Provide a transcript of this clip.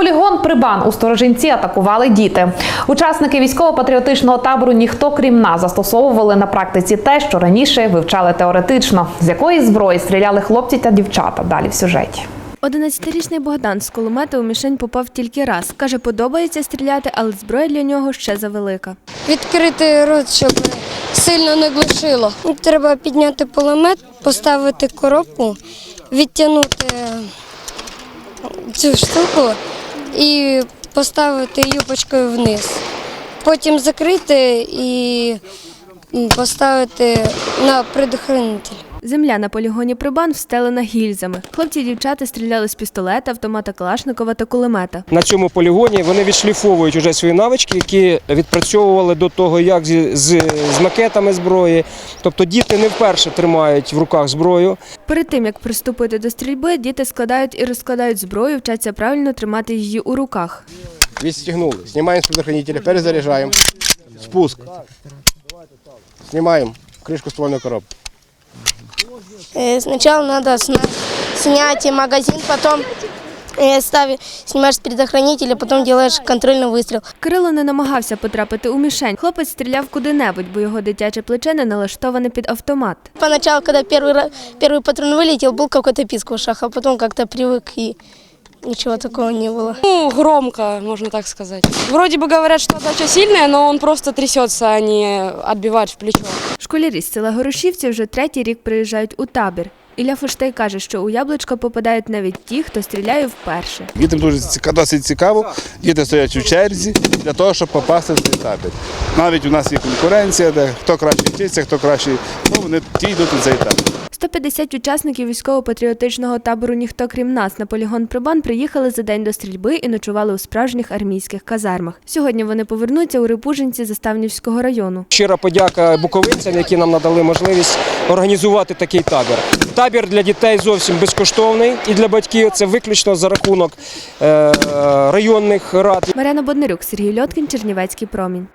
Полігон Прибан у Сторожинці атакували діти. Учасники військово-патріотичного табору ніхто крім нас застосовували на практиці те, що раніше вивчали теоретично. З якої зброї стріляли хлопці та дівчата. Далі в сюжеті. 11-річний Богдан з кулемета у мішень попав тільки раз. Каже, подобається стріляти, але зброя для нього ще завелика. відкрити рот, щоб сильно не глушило. Треба підняти пулемет, поставити коробку, відтягнути цю штуку і поставити юбочкою вниз. Потім закрити і поставити на предохранитель. Земля на полігоні Прибан встелена гільзами. Хлопці і дівчата стріляли з пістолета, автомата Калашникова та кулемета. На цьому полігоні вони відшліфовують уже свої навички, які відпрацьовували до того, як зі- з, з макетами зброї. Тобто діти не вперше тримають в руках зброю. Перед тим як приступити до стрільби, діти складають і розкладають зброю, вчаться правильно тримати її у руках. Відстегнули. Знімаємо з предохранителя, перезаряджаємо. Спуск. Знімаємо кришку ствольної коробки. Э, Сначала надо сна- снять магазин, потом э, ставить, снимаешь с предохранителя, потом делаешь контрольный выстрел. Кирило не намагався потрапити у мішень. Хлопець стріляв куди-небудь, бо його дитяче плече не налаштоване під автомат. Поначалу, когда первый, ра- первый патрон вылетел, был какой-то писк в ушах, а потом как-то привык и ничего такого не было. Ну, громко, можно так сказать. Вроде бы говорят, что отдача сильная, но он просто трясется, а не отбивает в плечо. Школярі з села Горошівці вже третій рік приїжджають у табір. Ілля Фуштей каже, що у яблучко попадають навіть ті, хто стріляє вперше. Дітям дуже ціка- досить цікаво. Діти стоять у черзі для того, щоб попасти в цей табір. Навіть у нас є конкуренція, де хто краще вчиться, хто краще, ну вони ті йдуть у цей табір. 150 учасників військово-патріотичного табору Ніхто крім нас на полігон Прибан приїхали за день до стрільби і ночували у справжніх армійських казармах. Сьогодні вони повернуться у Рипужинці Заставнівського району. Щира подяка буковинцям, які нам надали можливість організувати такий табір. Табір для дітей зовсім безкоштовний і для батьків це виключно за рахунок е, районних рад. Маряна Боднарюк, Сергій Льоткін, Чернівецький промінь.